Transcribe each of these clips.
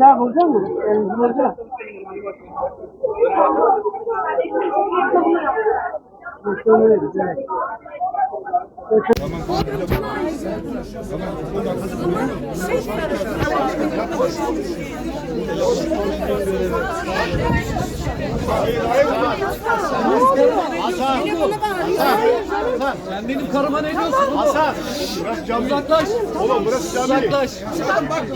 daha bulacak mısın? Elinizi bulacak. Sen benim karıma ne diyorsun? Hasan. Bırak cami. Uzaklaş. Oğlum bırak cami. Uzaklaş. Uzaklaş.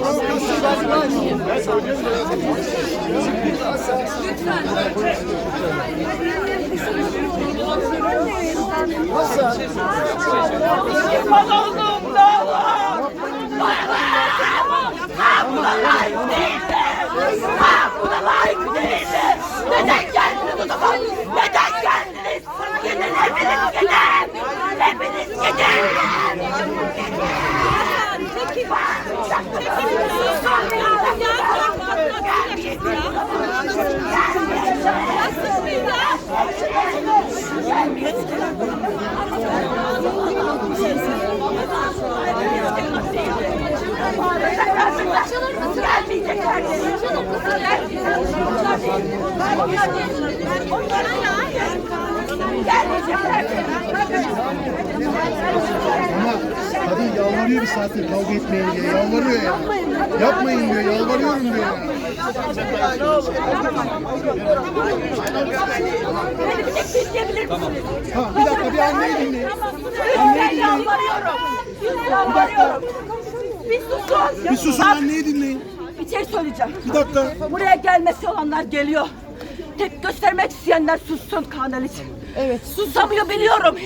Neden geldiniz o zaman? Kadın yalvarıyor bir saattir kavga etmeyin diye. Yalvarıyor ya. Yapmayın diyor. Yalvarıyorum diyor. bir misiniz? Ha, bir dakika bir anneyi dinleyin. Ben yalvarıyorum. Yalvarıyorum. Bir susun. Bir susun anneyi dinleyin. Bir şey söyleyeceğim. Bir dakika. Buraya gelmesi olanlar geliyor. Tek göstermek isteyenler sussun kanal için. Evet. Susamıyor biliyorum.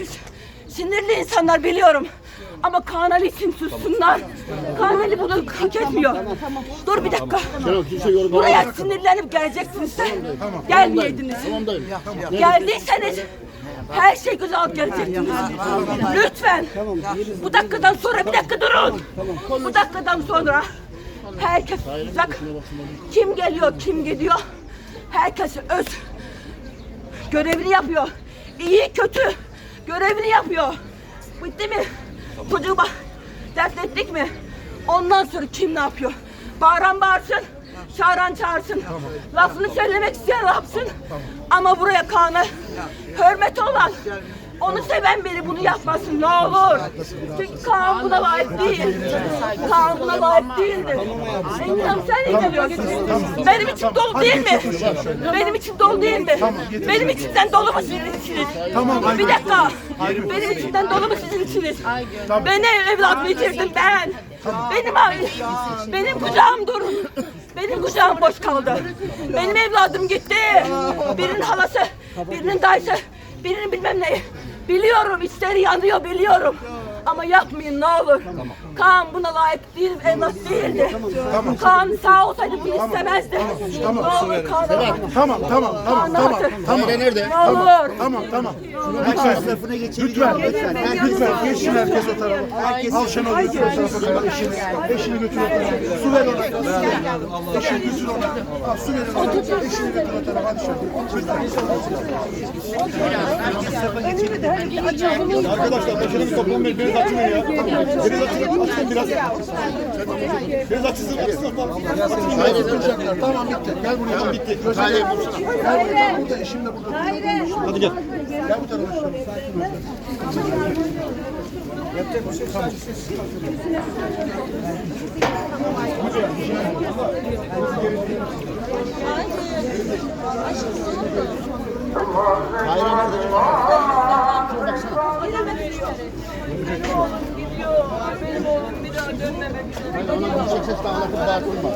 Sinirli insanlar biliyorum. Ama kanal için sussunlar. Kanali bunu hak etmiyor. Dur bir dakika. Buraya sinirlenip geleceksiniz sen. Gelmeyeydiniz. Geldiyseniz her şey güzel gelecektiniz. Lütfen. Bu dakikadan sonra bir dakika durun. Bu dakikadan sonra herkes susacak. Kim geliyor, kim gidiyor. Herkes öz görevini yapıyor. İyi kötü görevini yapıyor. Bitti mi? Çocuğu bak dert ettik mi? Ondan sonra kim ne yapıyor? Bağıran bağırsın, çağıran çağırsın. Lafını söylemek isteyen yapsın. Ama buraya Kaan'a hürmeti olan, onu seven biri bunu yapmasın ne olur. Çünkü Kaan buna layık değil. Kaan buna layık değildir. Tamam sen ne geliyorsun? Benim için dolu değil mi? Benim için dolu değil mi? Benim içimden dolu mu sizin içiniz? Tamam, Bir dakika. Benim içimden dolu mu sizin içiniz? Beni evladımı yitirdim ben. Benim benim kucağım dur. Benim kucağım boş kaldı. Benim evladım gitti. Birinin halası, birinin dayısı, birinin bilmem ne. Biliyorum içleri yanıyor biliyorum. Ama yapmayın ne olur. Kaan buna layık değil, evlat değildi. Kaan sağ olsaydı bunu istemezdi. Ne olur Kaan'a. Tamam tamam tamam Kaan'a tamam. bakın. Tamam. nerede? Ne olur. Tamam tamam. Lütfen. Lütfen. Lütfen. Geçin herkes o tarafa. Al Şenol götür o tarafa eşini. Eşini götür o tarafa. Su ver ona. Eşini götür ona. Al su ver ona. Eşini götür o tarafa. Hadi Şenol. Arkadaşlar başını bir toplam Biraz açmayın ya. Biraz açın. Açın biraz. Biraz açsın. Açsın. Tamam bitti. Gel buraya. Tamam bitti. Gel buraya. Burada eşim de burada. Hadi gel. Gel bu tarafa. Sakin ol gidiyor. Benim oğlum gidiyor. Benim oğlum bir daha dönmemek üzere. Hayır ona konuşacak ses daha alakalı daha kurma.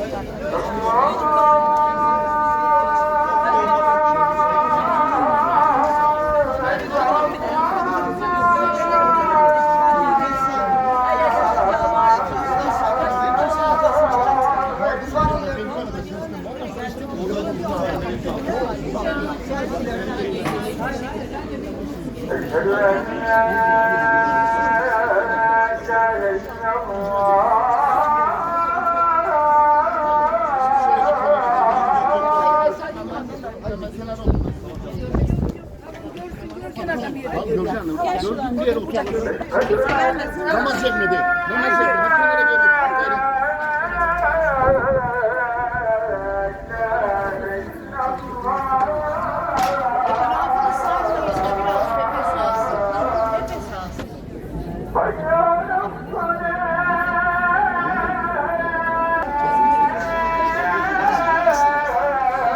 Thank you. Gördüğün bir yere otur. Namaz çekmedi. Namaz çekmedi. Bak kenara böyle